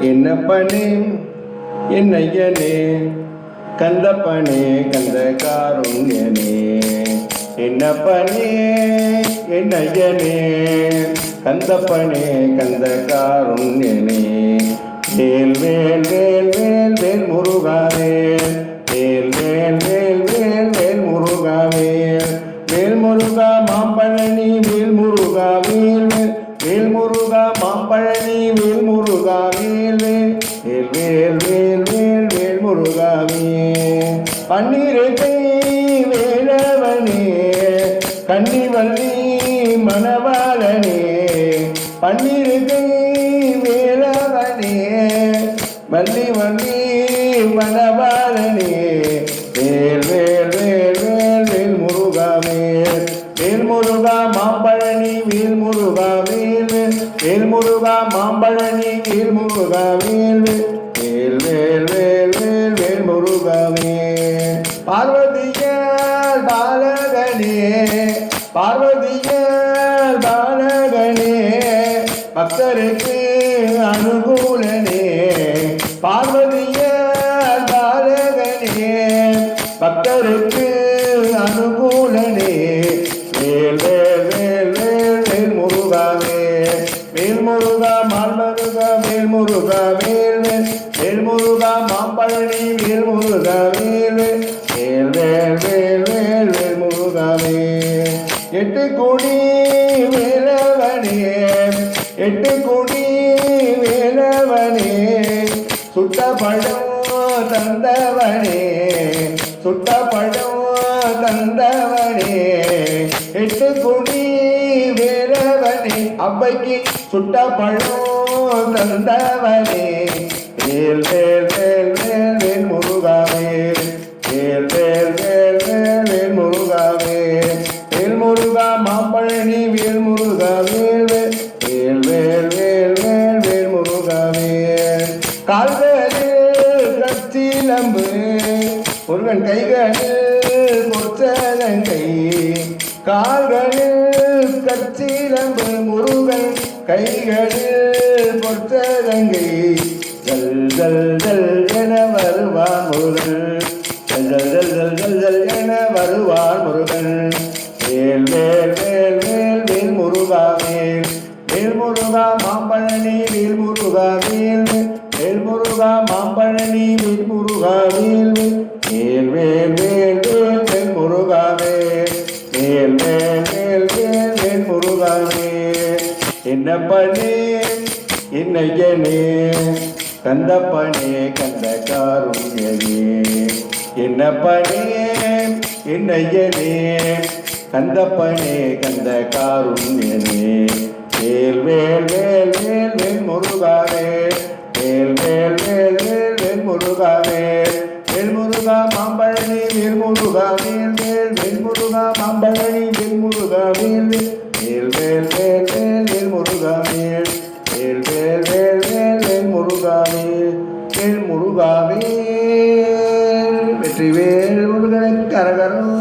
என்னப்பனே என்னையனே? கந்தப்பனே கந்த காருண்யனே. என்னப்பனே என்னையனே? கந்தப்பனே கந்த காருண்யனே. வேல் வேல் வேல் வேல் வேல் முருகாவே வேல். வேல் வேல் வேல் வேல் முருகாவே வேல் முருகா மாம்பழனி வேல் முருகா வேல். வேல் முருகா மாம்பழனி முருகா வேல் பன்னிரட்டை வேலவனே கன்னிவள்ளி மணவாளனே பன்னிரட்டை வேலவனே வள்ளி வள்ளி மணவாளனே வேல் வேல் வேல் வேல் வேல் முருகா வேல் வேல் முருகா மாம்பழனி வேல் முருகா வேல் வேல் முருகா மாம்பழனி வேல் முருகா வேல் வேல் பார்வதியால் பாலகனே பார்வதியால் பாலகனே பக்தருக்கு அனுகூலனே. பார்வதியால் வேல் முருகா வேல்வே வேல் வேல் முருகா மாம்பழனி வேல் முருகா வேல்வே வேல் வேல் வேல் வேல் வேல் முருகாவே எட்டு கோடி வேலவனே எட்டு கோடி வேலவனே சுட்ட பழம் தந்தவனே சுட்ட பழம் தந்தவனே. எட்டு குடி அவ்வைக்கு சுட்ட பழம் தந்தவனே. வேல் வேல் வேல் வேல் வேல் முருகாவே. வேல் வேல் வேல் வேல் வேல் முருகாவே. வேல் முருகா மாப்பழனி வேல் முருகா வேல் வேல் வேல் வேல் வேல் வேல் முருகாவே. கால்களில் கச்சிலம்பு முருகன் கைகளில் பொற்சலங்கை. கால்களில் சிலம்பு முருகன் கைகளில் பொற்சலங்கை. ஜல் ஜல் ஜல் என வருவான் முருகன். ஜல் ஜல் ஜல் ஜல் ஜல் என வருவான் முருகன். மேல் மேல் மேல் மேல் மேல் முருகா மேல். மேல் முருகா மாம்பழனி வேல் முருகா மேல். மேல் முருகா மாம்பழனி வேல் முருகா மேல். மேல் மேல் மேல் மேல் வேல் முருகா மேல். மேல் மேல் விண்ணப்பனே பண்ணே? என்னையனே கந்தப்பனே கந்த காருண்யனே என்ன என்னையனே கந்தப்பனே கந்த காருண்யனே வேல் வேல் வேல் வேல் வெண் முருகாவே வேல். வேல் வேல் வேல் வெண் முருகாவே வெண் முருகா மாம்பழனி வேல் முருகா வேல் வேல் வெண் முருகா மாம்பழனி வேல் முருகா வேல். வேல் வேல் வேல் முருகனே வேல் வேல் வேல் வேல் வேல் முருகாவே வேல் முருகாவே வெற்றி வேல் முருகனுக்கு அரகரும்